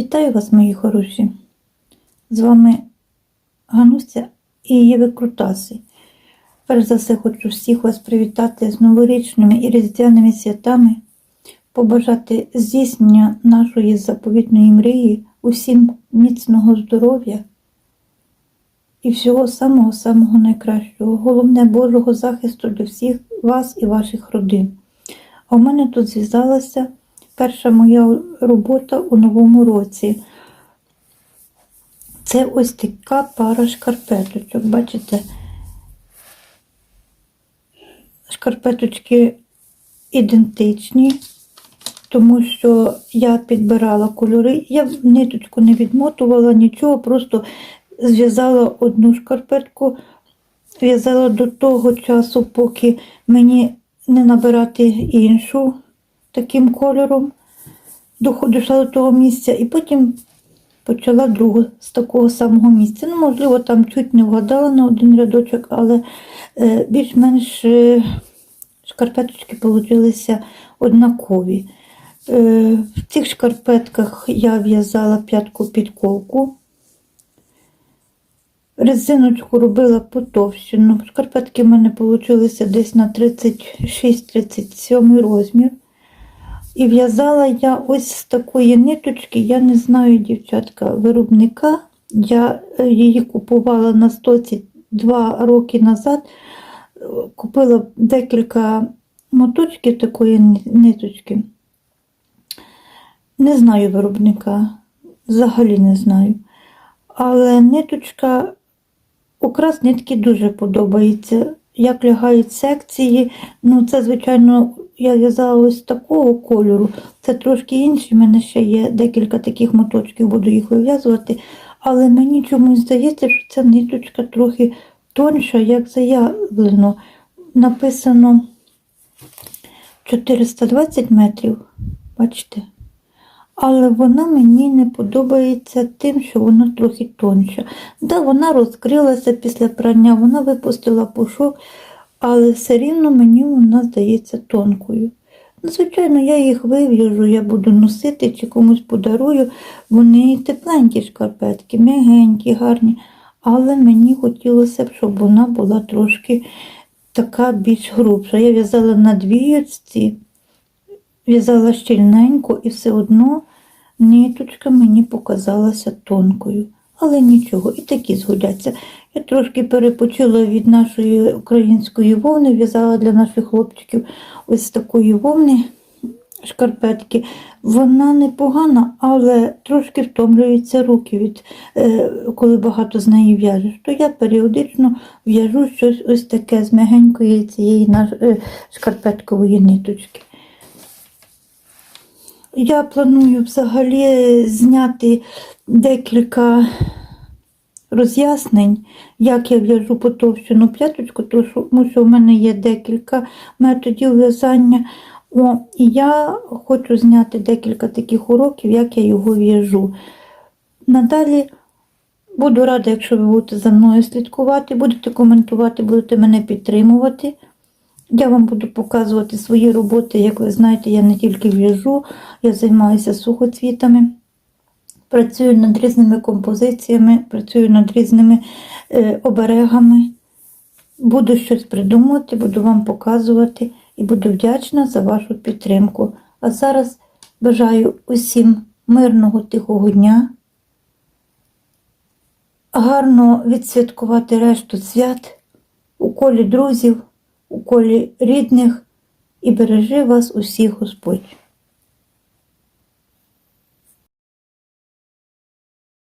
Вітаю вас, мої хороші. З вами Гануся і її викрутаси. Перш за все, хочу всіх вас привітати з новорічними і різдвяними святами, побажати здійснення нашої заповітної мрії, усім міцного здоров'я і всього самого-самого найкращого. Головне Божого захисту для всіх вас і ваших родин. А в мене тут зв'язалася перша моя робота у новому році. Це ось така пара шкарпеточок. Бачите? Шкарпеточки ідентичні, тому що я підбирала кольори. Я ниточку не відмотувала нічого, просто зв'язала одну шкарпетку, в'язала до того часу, поки мені не набирати іншу таким кольором. Дійшла до того місця, і потім почала другу з такого самого місця. Ну, можливо, там чуть не вгадала на один рядочок, але е, більш-менш е, шкарпеточки получилися однакові. Е, в цих шкарпетках я в'язала п'ятку підковку. Резиночку робила потовщену. Шкарпетки в мене вийшли десь на 36-37 розмір. І в'язала я ось з такої ниточки, я не знаю, дівчатка, виробника. Я е, її купувала на стоці два роки назад. Купила декілька моточків такої ниточки. Не знаю виробника, взагалі не знаю. Але ниточка, окрас нитки дуже подобається. Як лягають секції, ну це, звичайно, я в'язала ось такого кольору. Це трошки інший. У мене ще є декілька таких моточків, буду їх вив'язувати. Але мені чомусь здається, що ця ниточка трохи тонша, як заявлено. Написано 420 метрів. Бачите? Але вона мені не подобається тим, що вона трохи тонша. Да, вона розкрилася після прання, вона випустила пушок, але все рівно мені вона здається тонкою. Ну, Звичайно, я їх вив'яжу, я буду носити чи комусь подарую. Вони тепленькі шкарпетки, м'ягенькі, гарні. Але мені хотілося б, щоб вона була трошки така більш грубша. Я в'язала на дві двієчці, в'язала щільненько і все одно ниточка мені показалася тонкою. Але нічого, і такі згодяться. Я трошки перепочила від нашої української вовни, в'язала для наших хлопчиків ось такої вовни шкарпетки. Вона непогана, але трошки втомлюються руки, від, е, коли багато з неї в'яжеш. То я періодично в'яжу щось ось таке з м'ягенької цієї е, шкарпеткової ниточки. Я планую взагалі зняти декілька роз'яснень, як я в'яжу потовщену п'яточку, тому що в мене є декілька методів в'язання. О, І я хочу зняти декілька таких уроків, як я його в'яжу. Надалі буду рада, якщо ви будете за мною слідкувати, будете коментувати, будете мене підтримувати. Я вам буду показувати свої роботи. Як ви знаєте, я не тільки в'яжу, я займаюся сухоцвітами, працюю над різними композиціями, працюю над різними е, оберегами. Буду щось придумувати, буду вам показувати і буду вдячна за вашу підтримку. А зараз бажаю усім мирного тихого дня, гарно відсвяткувати решту свят у колі друзів у колі рідних і бережи вас усіх Господь.